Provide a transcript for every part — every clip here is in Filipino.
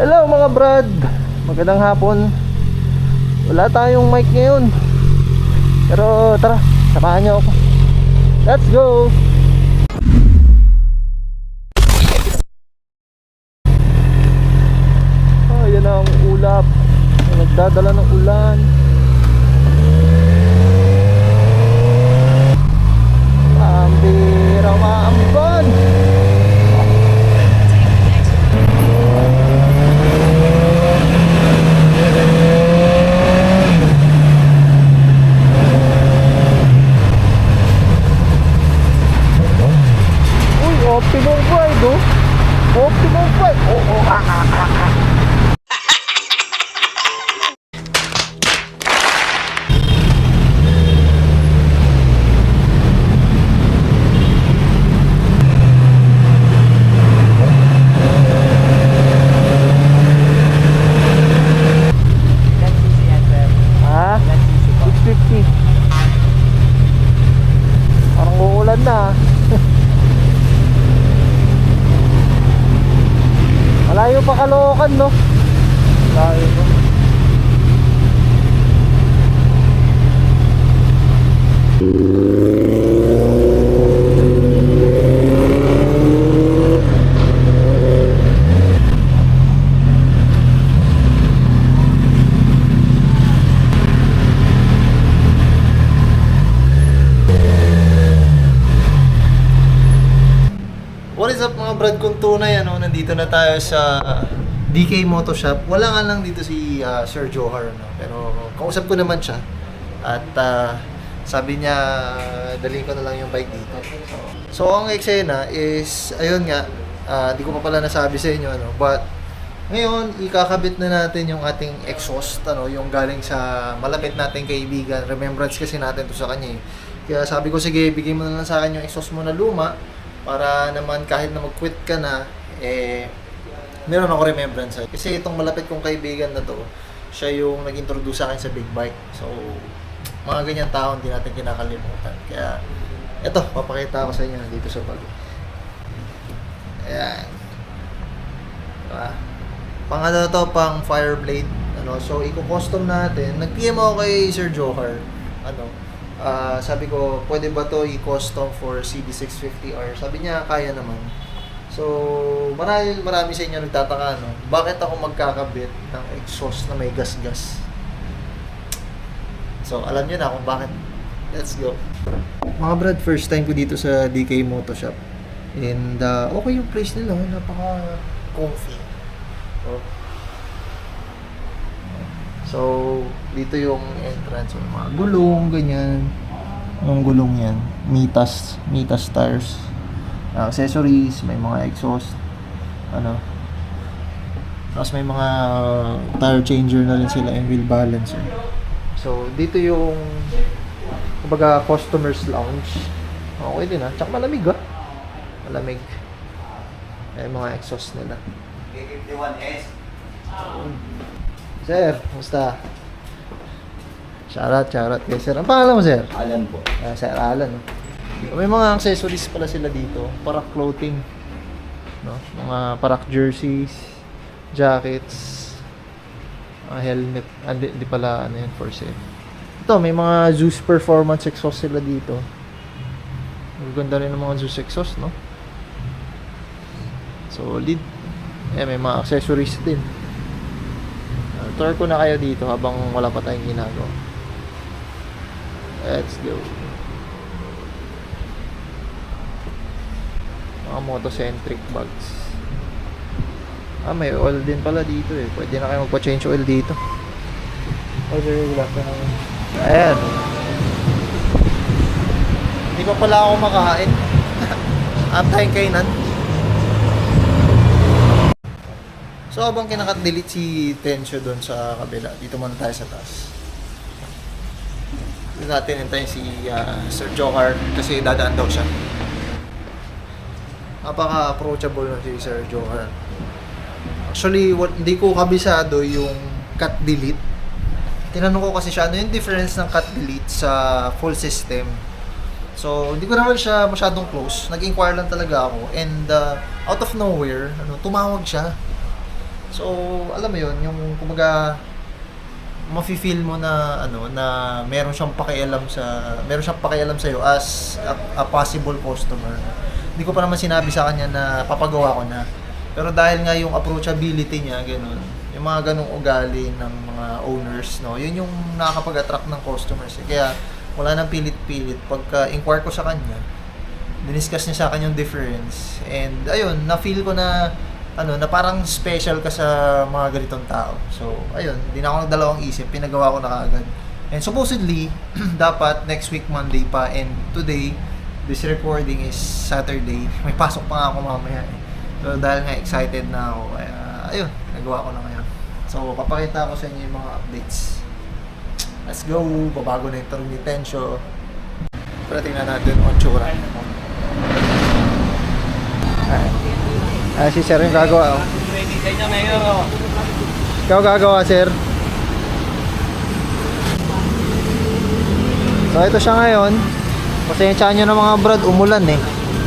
Hello mga brad. Magandang hapon. Wala tayong mic ngayon. Pero tara Samahan niyo ako. Let's go! Oh, yan ang ulap. Nagdadala ng ulan optimum ride oh. Optimum ride. Oh, oh, ah, ah, ah, ah. Ha? 650. Parang uulan na. ah. Malayo Caloocan, no? Malayo pa. What is up mga brad kong tunay ano, nandito na tayo sa DK Moto Shop. Wala nga lang dito si ah, Sir Johar no? pero kausap ko naman siya at ah, sabi niya dalhin ko na lang yung bike dito. So, ang eksena is ayun nga, di ko pa pala nasabi sa inyo ano, but ngayon, ikakabit na natin yung ating exhaust, ano, yung galing sa malapit nating kaibigan. Remembrance kasi natin to sa kanya eh. Kaya sabi ko, sige, bigay mo na lang sa akin yung exhaust mo na luma para naman kahit na mag-quit ka na, eh, meron ako remembrance sa'yo. Kasi itong malapit kong kaibigan na to, siya yung nag-introduce sa akin sa big bike. So, mga ganyan tao hindi natin kinakalimutan. Kaya, eto, papakita ko sa inyo dito sa bag. Ayan. Diba? Pang ano to, pang Fireblade. Ano, so, i-custom natin. Nag-PM ako kay Sir Johar. Ano, ah, sabi ko, pwede ba to i-custom for CB650R? Sabi niya, kaya naman. So, marami, marami sa inyo nagtataka, no? Bakit ako magkakabit ng exhaust na may gas-gas? So, alam niyo na kung bakit. Let's go. Mga brad, first time ko dito sa DK Moto Shop. And uh, okay yung place nila, napaka comfy. Oh. So, dito yung entrance, yung mga gulong, ganyan. Yung gulong yan, Mitas, Mitas tires. Ah, accessories, may mga exhaust, ano. Tapos may mga tire changer na rin sila and wheel balancer. So, dito yung kumbaga customer's lounge. Okay din ah. Tsaka malamig ah. Malamig. Ay, mga exhaust nila. K51S. Sir, kumusta? Shoutout, shoutout kay sir. Ang pangalan mo, sir? Alan po. Ah, sir Alan. May mga accessories pala sila dito. Parak clothing. No? Mga parak jerseys, jackets, mga helmet. Ah, di, pala ano yan for sale. Ito, may mga Zeus Performance exhaust sila dito. Ganda rin ng mga Zeus exhaust, no? Solid. Eh, may mga accessories din. Uh, tour ko na kayo dito habang wala pa tayong ginagawa. Let's go. Mga motocentric bags. Ah, may oil din pala dito eh. Pwede na kayo magpa-change oil dito. Order wala pa naman. Ayan. Hindi pa pala ako makain. Antayin kainan. So habang kinakat-delete si Tensyo doon sa kabila, dito muna tayo sa taas. Natin hintayin si ah, Sir Johar kasi dadaan daw siya. Napaka-approachable na si Sir Johar. Actually, what, hindi ko kabisado yung cut delete. Tinanong ko kasi siya, ano yung difference ng cut delete sa full system? So, hindi ko naman siya masyadong close. Nag-inquire lang talaga ako. And uh, out of nowhere, ano, tumawag siya. So, alam mo yun, yung kumbaga mafe-feel mo na ano na meron siyang pakialam sa meron siyang pakialam sa iyo as a, a possible customer. Hindi ko pa naman sinabi sa kanya na papagawa ko na. Pero dahil nga yung approachability niya, ganun, yung mga ganung ugali ng mga owners, no, yun yung nakakapag-attract ng customers. Eh. Kaya wala nang pilit-pilit. Pagka inquire ko sa kanya, diniscuss niya sa akin yung difference. And ayun, na-feel ko na ano, na parang special ka sa mga ganitong tao. So, ayun, hindi na ako nagdalawang isip, pinagawa ko na kaagad. And supposedly, dapat next week Monday pa and today, this recording is Saturday. May pasok pa nga ako mamaya eh. So, dahil nga excited na ako, kaya, ayun, nagawa ko na ngayon. So, papakita ko sa inyo yung mga updates. Let's go! Babago na yung turn ni Tensyo. Pero tingnan natin ang tsura. Ah, si Sir yung gagawa. Oh. Ikaw gagawa, Sir. So, ito siya ngayon. Pasensyahan nyo na mga brad, umulan eh.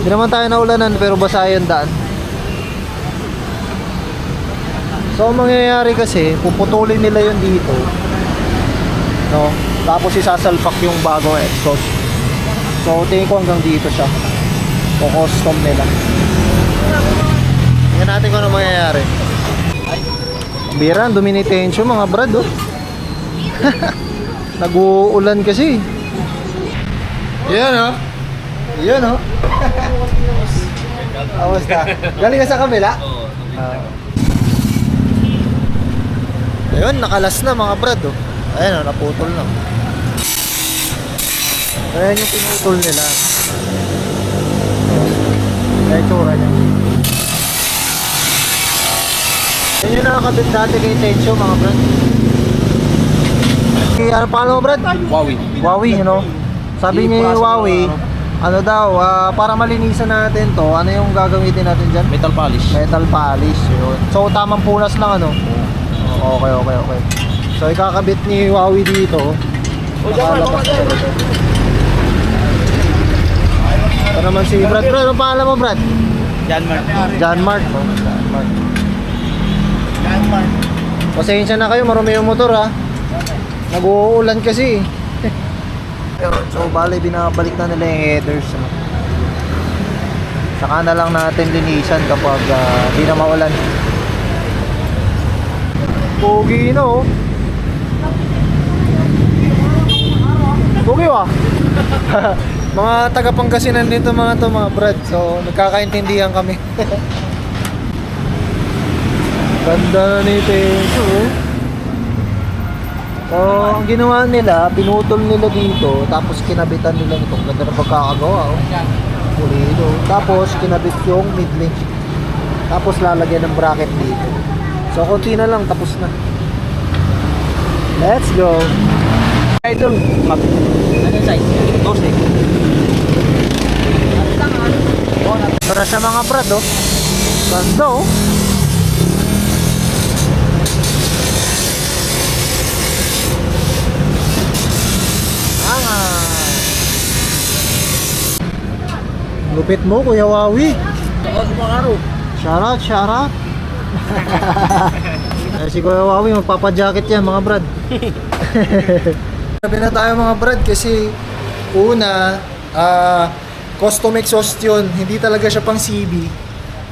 Hindi naman tayo naulanan, pero basa yung daan. So, ang mangyayari kasi, puputulin nila yun dito. No? Tapos isasalpak yung bagong exhaust. So, tingin ko hanggang dito siya. O custom nila. Tingnan natin kung ano mangyayari. Bira, dumi ni Tencho, mga brad, oh. Nag-uulan kasi. Yan, oh. Yan, oh. Kamusta? Galing ka sa kabila? Oo. Ah. Ayun, nakalas na mga brad, oh. Ayan, oh, naputol na. Ayan yung pinutol nila. Ayan yung tsura niya. Yan yung nakakabit dati kay Tencho, mga brad. Okay, ano pangalan mo, brad? Huawei. Huawei, you know? Sabi niya yung Huawei, ano daw, ah, para malinisan natin to, ano yung gagamitin natin dyan? Metal polish. Metal polish, yun. So, tamang punas lang, ano? Okay, okay, okay. So, ikakabit ni Huawei dito. Nakalabas na ito. Ito naman si Brad. Brad, ano pangalan mo, Brad? John Mark. John Mark. Oh, John Mark. John Mark. Pasensya na kayo, marumi yung motor ha. Nag-uulan kasi. Pero, so bale, binabalik na nila yung headers. Ano. Saka na lang natin linisan kapag ah, di na maulan. Pogi na oh. Pogi ah. mga taga Pangasinan dito mga to mga brad. So nagkakaintindihan kami. Ganda na ni Tenso. oh. So, ang ginawa nila, pinutol nila dito, tapos kinabitan nila nito. Ganda na pagkakagawa, oh. Pulido. Tapos, kinabit yung mid-link. Tapos, lalagyan ng bracket dito. So, konti na lang, tapos na. Let's go! Idol. Anong size? 12. Para sa mga brad, oh. Ganda, oh. Lupit mo, Kuya Wawi. Ako mga araw. Shout out, shout out. Eh, si Kuya Wawi, magpapajacket yan mga brad. Sabi na tayo mga brad kasi una, ah, custom exhaust yun. Hindi talaga siya pang CB.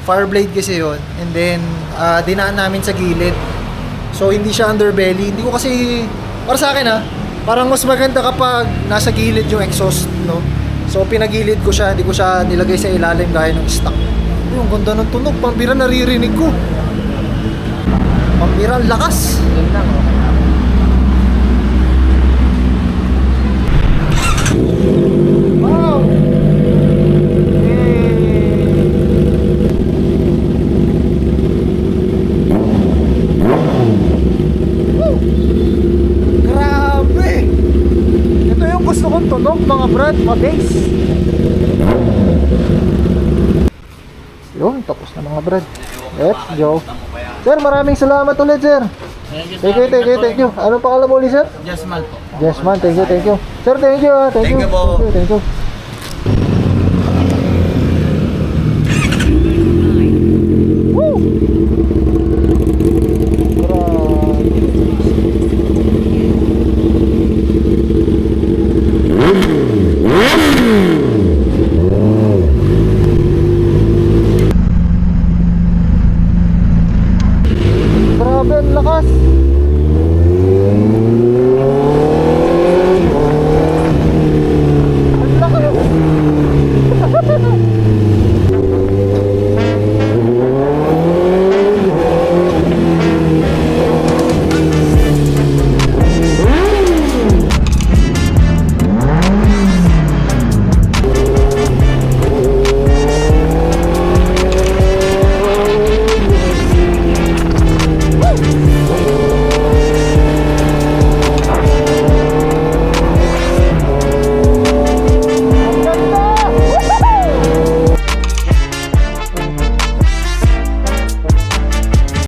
Fireblade kasi yun. And then, ah, dinaan namin sa gilid. So, hindi siya underbelly. Hindi ko kasi, para sa akin ha, parang mas maganda kapag nasa gilid yung exhaust, no? So, pinagilid ko siya, hindi ko siya nilagay sa ilalim gaya ng stock. Ay, ang ganda ng tunog, pambira naririnig ko. Pambira, lakas. Yun lang. oh. Wow! Grabe! Ito yung gusto kong tunog mga brad, ma-bass. Yun, tapos na mga brad. Let's go. Sir, maraming salamat ulit sir. Thank you, thank you, thank you. Ano pa mo ulit sir? Just mal po. Yes man, thank you, thank you. Sir, thank you ah. Thank, you. Thank you, thank you.